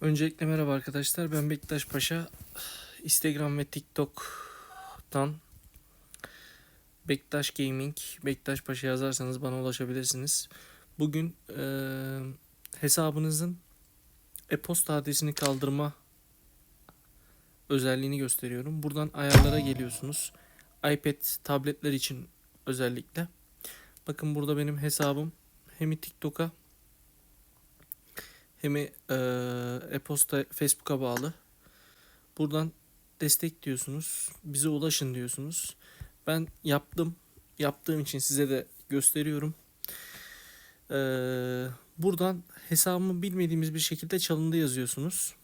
Öncelikle merhaba arkadaşlar. Ben Bektaş Paşa. Instagram ve TikTok'tan Bektaş Gaming, Bektaş Paşa yazarsanız bana ulaşabilirsiniz. Bugün eee, hesabınızın e-posta adresini kaldırma özelliğini gösteriyorum. Buradan ayarlara geliyorsunuz. iPad, tabletler için özellikle. Bakın burada benim hesabım hem TikTok'a hem e-posta Facebook'a bağlı. Buradan destek diyorsunuz. Bize ulaşın diyorsunuz. Ben yaptım. Yaptığım için size de gösteriyorum. Ee, buradan hesabımı bilmediğimiz bir şekilde çalındı yazıyorsunuz.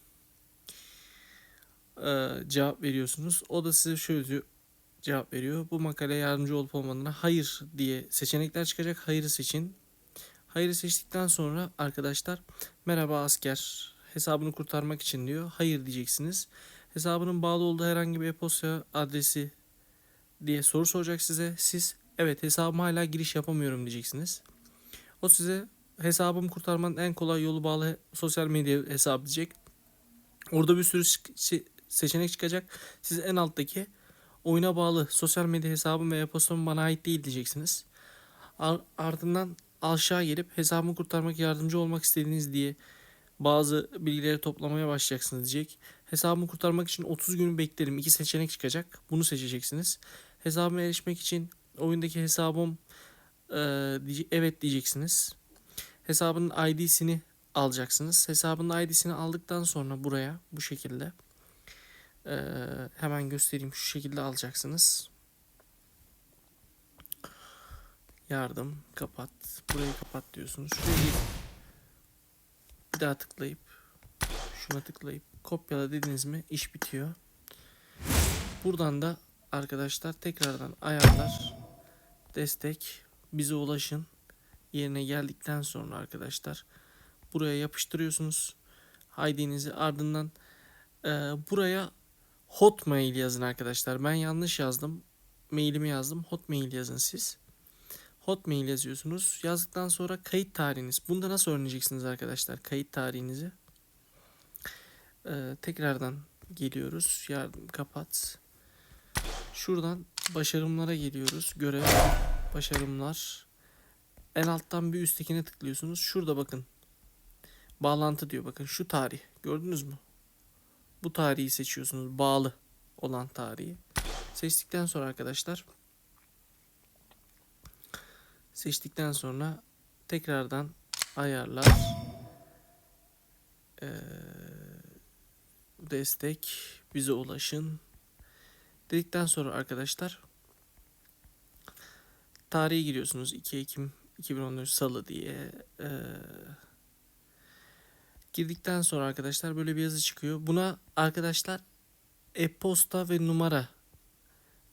Ee, cevap veriyorsunuz. O da size şöyle diyor, cevap veriyor. Bu makaleye yardımcı olup olmadığına hayır diye seçenekler çıkacak. Hayırı seçin. Hayırı seçtikten sonra arkadaşlar merhaba asker hesabını kurtarmak için diyor. Hayır diyeceksiniz. Hesabının bağlı olduğu herhangi bir e-posta adresi diye soru soracak size. Siz evet hesabıma hala giriş yapamıyorum diyeceksiniz. O size hesabımı kurtarmanın en kolay yolu bağlı sosyal medya hesabı diyecek. Orada bir sürü seçenek çıkacak. Siz en alttaki oyuna bağlı sosyal medya hesabım ve e-postam bana ait değil diyeceksiniz. Ar- ardından aşağı gelip hesabımı kurtarmak yardımcı olmak istediğiniz diye bazı bilgileri toplamaya başlayacaksınız diyecek. Hesabımı kurtarmak için 30 gün beklerim. İki seçenek çıkacak. Bunu seçeceksiniz. Hesabıma erişmek için oyundaki hesabım e, evet diyeceksiniz. Hesabının ID'sini alacaksınız. Hesabının ID'sini aldıktan sonra buraya bu şekilde e, hemen göstereyim şu şekilde alacaksınız. Yardım kapat. Burayı kapat diyorsunuz. Şuraya gidip bir daha tıklayıp şuna tıklayıp kopyala dediniz mi iş bitiyor. Buradan da arkadaşlar tekrardan ayarlar destek bize ulaşın yerine geldikten sonra arkadaşlar buraya yapıştırıyorsunuz. ID'nizi ardından e, buraya Hotmail yazın arkadaşlar. Ben yanlış yazdım. Mailimi yazdım. Hotmail yazın siz. Hotmail yazıyorsunuz. Yazdıktan sonra kayıt tarihiniz. Bunda nasıl öğreneceksiniz arkadaşlar kayıt tarihinizi? Ee, tekrardan geliyoruz. Yardım kapat. Şuradan başarımlara geliyoruz. Görev, başarımlar. En alttan bir üsttekine tıklıyorsunuz. Şurada bakın. Bağlantı diyor. Bakın şu tarih. Gördünüz mü? Bu tarihi seçiyorsunuz. Bağlı olan tarihi. Seçtikten sonra arkadaşlar seçtikten sonra tekrardan ayarlar. Eee, destek bize ulaşın dedikten sonra arkadaşlar tarihi giriyorsunuz 2 Ekim 2014 Salı diye. Eee, girdikten sonra arkadaşlar böyle bir yazı çıkıyor. Buna arkadaşlar e-posta ve numara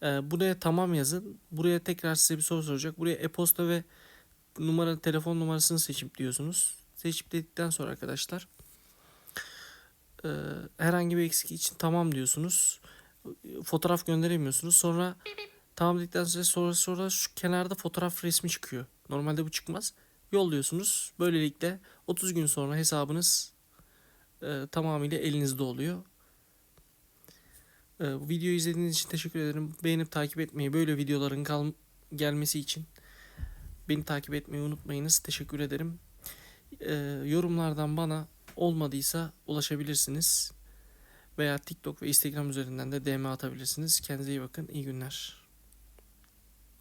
ee, buraya tamam yazın. Buraya tekrar size bir soru soracak. Buraya e-posta ve numara telefon numarasını seçip diyorsunuz. Seçip dedikten sonra arkadaşlar e, herhangi bir eksik için tamam diyorsunuz. Fotoğraf gönderemiyorsunuz. Sonra tamam dedikten sonra sonra, sonra şu kenarda fotoğraf resmi çıkıyor. Normalde bu çıkmaz. Yolluyorsunuz. Böylelikle 30 gün sonra hesabınız e, tamamıyla elinizde oluyor. Ee, bu videoyu izlediğiniz için teşekkür ederim. Beğenip takip etmeyi, böyle videoların kal- gelmesi için beni takip etmeyi unutmayınız. Teşekkür ederim. Ee, yorumlardan bana olmadıysa ulaşabilirsiniz. Veya TikTok ve Instagram üzerinden de DM atabilirsiniz. Kendinize iyi bakın. İyi günler.